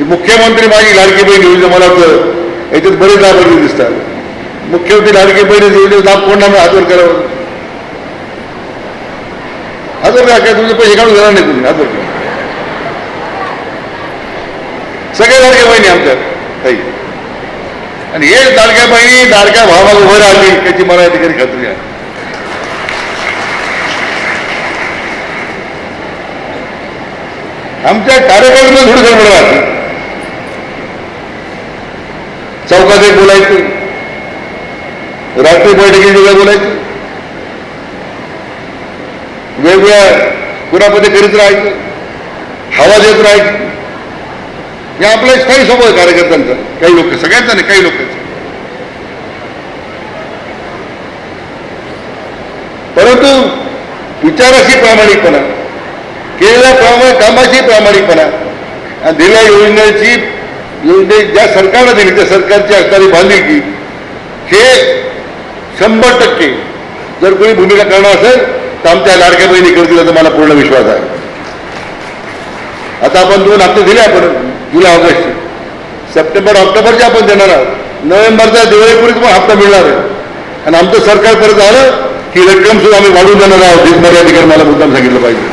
मुख्यमंत्री माझी लाडकी बहीण योजना मला वाटतं याच्यात बरेच लाभ दिसतात. मुख्यमंत्री लाडकी बहीण योजना लाभ कोण नाम हातवर करावं? हातवर करा काय तुमचे पैसे काढून जाणार नाही तुम्ही हातवर करा सगळ्या लाडक्या बहिणी आमच्या काही आणि हे लाडक्या बहिणी लाडक्या भावाला उभं राहिली त्याची मला या ठिकाणी खात्री आहे आमच्या कार्यक्रमात थोडी गडबड राहते चौकात एक बोलायचं. रात्री बैठकीत वेगळं बोलायचं. वेगवेगळ्या कुणामध्ये करीत राहायचं. हवा देत राहायचं. हे आपल्या काही स्वभाव आहे कार्यकर्त्यांचा. काही लोक सगळ्यांचा नाही काही लोकांचा परंतु विचाराशी प्रामाणिकपणा केलेल्या प्रामाणिक कामाची प्रामाणिकपणा आणि दिलेल्या योजनेची योजने ज्या सरकारने दिली त्या सरकारची असणारी बांधिलकी हे शंभर टक्के जर कोणी भूमिका करणार असेल तर आमच्या लाडक्या बहिणी करतील असं मला पूर्ण विश्वास आहे. आता आपण दोन हप्ते दिले आपण जुलै ऑगस्ट सप्टेंबर ऑक्टोबरचे आपण देणार आहोत. नोव्हेंबरचा दिवाळीपूर्वी पण हप्ता मिळणार आहे. आणि आमचं सरकार परत आलं की रक्कम सुद्धा आम्ही वाढवून देणार आहोत हे या मला मुद्दाम सांगितलं पाहिजे.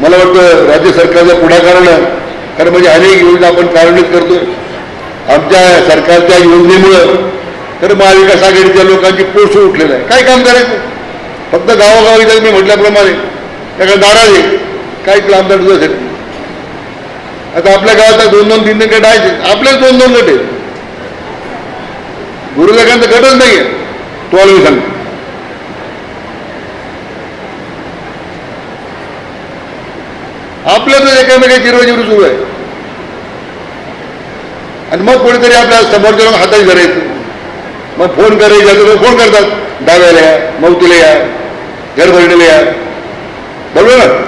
मला वाटतं राज्य सरकारच्या पुढाकारानं कारण म्हणजे अनेक योजना आपण कार्यान्वित करतोय. आमच्या सरकारच्या योजनेमुळं तर महाविकास आघाडीच्या लोकांची पोस्ट उठलेलं आहे. काय काम करायचं? फक्त गावोगावी जर मी म्हटल्याप्रमाणे त्याकडे दाराज आहे काही आमदार तुझ्यासाठी आता आपल्या गावात दोन दोन तीन तीन गट आहेत. आपलेच दोन दोन गट आहेत. गुरुलेखांचा गटच नाही आहे. तुम्हाला मी सांगतो आपल्यातच एकामेका चिरवचिरू सुरू आहे. आणि मग कोणीतरी आपल्या समोरच्या लोक हाताच धरायचं मग फोन करायचे तर फोन करतात. डाव्याला या मौतीला या घरभरणीला या. बरोबर? ना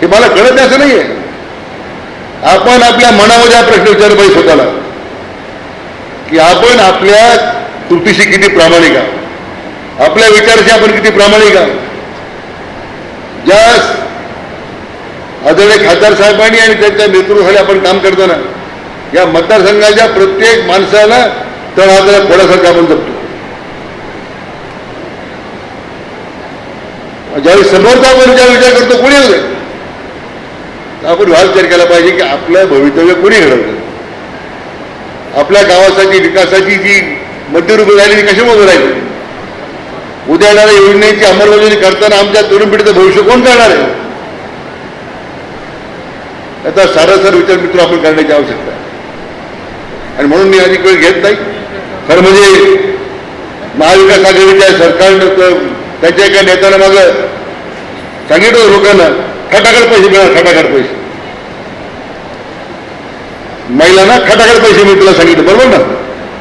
हे मला कळत नाही असं नाहीये. आपण आपल्या मनामध्ये हा प्रश्न विचारला पाहिजे स्वतःला. की आपण आपल्या कृतीशी किती प्रामाणिक आपल्या विचाराशी आपण किती प्रामाणिक आहात? ज्या आदरणीय खासदार साहेबांनी आणि त्यांच्या नेतृत्वाखाली आपण काम करताना या मतदारसंघाच्या प्रत्येक माणसाला तळहाताला फोडासारखं आपण जपतो. ज्यावेळी समोरचा आपण ज्या विचार करतो कोणी होते आपण हा विचार केला पाहिजे की आपलं भवितव्य कोणी घडवलं? आपल्या गावासाठी विकासाची जी मध्यरूप झाली ती कशामुळे राहिली? उद्या येणाऱ्या योजनेची अंमलबजावणी करताना आमच्या तरुण पिढीचं भविष्य कोण करणार आहे? याचा सारासार विचार मित्र आपण करण्याची आवश्यकता आहे. आणि म्हणून मी अधिक वेळ घेत नाही. खरं म्हणजे महाविकास आघाडीच्या सरकारनं त्याच्या एका नेत्यानं माझं सांगितलं लोकांना खटाखट पैसे मिळणार खटाखट पैसे. महिलांना खटाखट पैसे मी तुला सांगितलं बरोबर ना?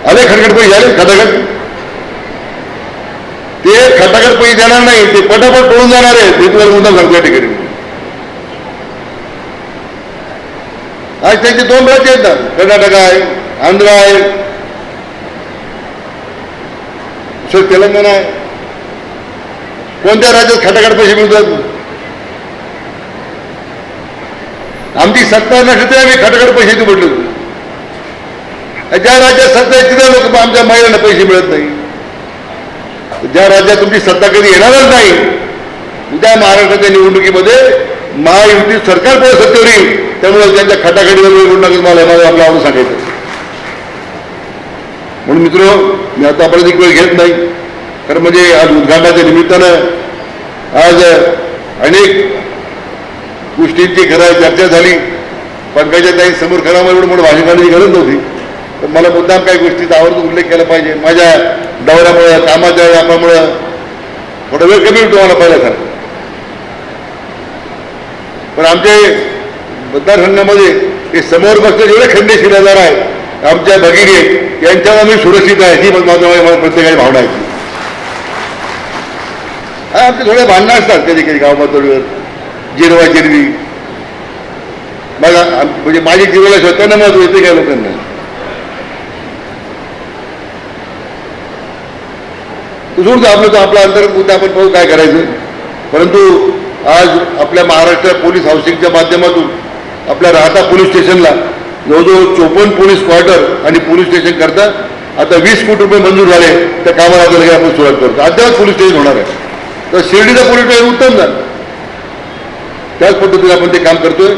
आले खटखट पैसे आले खटाखट. ते खटाखट पैसे देणार नाही ते पटापट पळून जाणार आहे ते तुला मुद्दा सांगतो या ठिकाणी आज त्यांचे दोन राज्य आहेत ना. कर्नाटक आहे आंध्र आहे सर तेलंगणा आहे. कोणत्या राज्यात खटाखट पैसे मिळतात? आमची सत्ता नसते आम्ही खटाखट पैसे देऊ म्हटलो. ज्या राज्यात सत्ता आहे तिथे लोक आमच्या महिलांना पैसे मिळत नाही. ज्या राज्यात तुमची सत्ता कधी येणारच नाही उद्या महाराष्ट्राच्या निवडणुकीमध्ये महायुती सरकार पुढे सत्तेवर येईल त्यामुळे त्यांच्या खटाखडीवर निवडून टाकेल मला मला आपलं आवडून सांगायचं. म्हणून मित्र मी आता आपण एक वेळ घेत नाही. कारण म्हणजे आज उद्घाटनाच्या निमित्तानं आज अनेक गोष्टींची खरं चर्चा झाली. पंकजा ताई समोर खरा म्हणून म्हणून भाषण करण्याची गरज नव्हती. तर मला मुद्दाम काही गोष्टीचा आवर्जून उल्लेख केला पाहिजे. माझ्या दौऱ्यामुळं कामाच्या व्यापामुळं थोडा वेळ कमी होतो मला पहिल्यासारखं. पण आमचे मतदारसंघामध्ये हे समोर बसले जेवढे खंडेशीर आजार आहेत. आमच्या भगिनी आहेत यांच्यावर आम्ही सुरक्षित आहे ही माझं प्रत्येकाची भावना आहे. आमचे थोडे भांडणं असतात कधी कधी गाव जिरवा जिरवी. बघा म्हणजे माझी जिरवाला स्वतःना महत्त्व येते काय लोकांना? सोडतो आपलं तो आपला अंतर्गत मुद्दा आपण पाहू काय करायचं. परंतु आज आपल्या महाराष्ट्र पोलीस हाऊसिंगच्या माध्यमातून आपल्या राहता पोलीस स्टेशनला. जवळजवळ चोपन्न पोलीस क्वार्टर आणि पोलीस स्टेशन करता आता वीस कोटी रुपये मंजूर झाले. त्या कामाला आता लगेच आपण सुरुवात करतो. अद्याप पोलीस स्टेशन होणार आहे. तर शिर्डीचा पोलीस स्टेशन उत्तम झालं. त्याच पद्धतीने आपण ते काम करतोय.